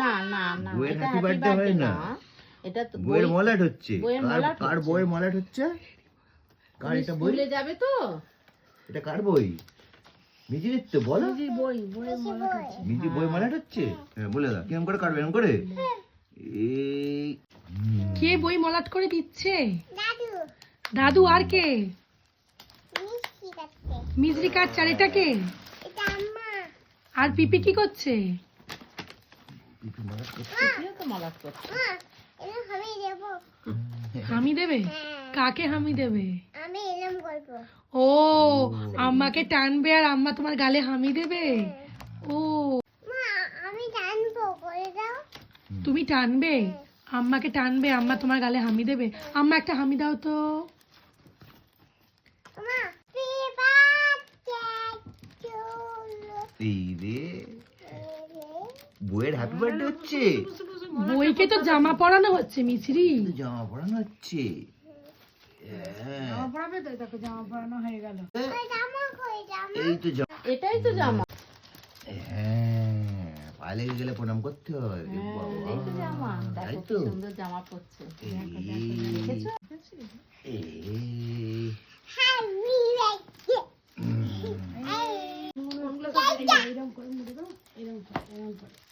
না না না বইয়ের এটা happy happy হয় না। এটা তো বইয়ের মলাট হচ্ছে। কার। বইয়ের মলাট হচ্ছে? কার এটা বই? যাবে তো। এটা কার বই? মিজির তো বলো। জি বই বইয়ের মলাট হচ্ছে। মিজি বই মলাট হচ্ছে? হ্যাঁ বলে দাও। কিরম করে কাটবে? এরম করে? এই কে বই মলাট করে দিচ্ছে? দাদু। আর কে? মিজরি কাটছে। আর এটা কে আর পিপি কি করছে পিপি মলাট করছে। তুমিও তো মলাট করছ হামি দেবে? কাকে হামি দেবে? ও, আম্মাকে টানবে আর আম্মা তোমার গালে হামি দেবে? ও। তুমি টানবে? আম্মাকে টানবে, আম্মা তোমার গালে হামি দেবে। আম্মা একটা হামি দাও তো। এই রে। বইয়ের হ্যাপি বার্থডে হচ্ছে বইকে তো জামা পরানো হচ্ছে মিছরি জামা পরানো হচ্ছে তো জামা পরানো জামা পালিয়ে গেলে প্রণাম করতে এরকম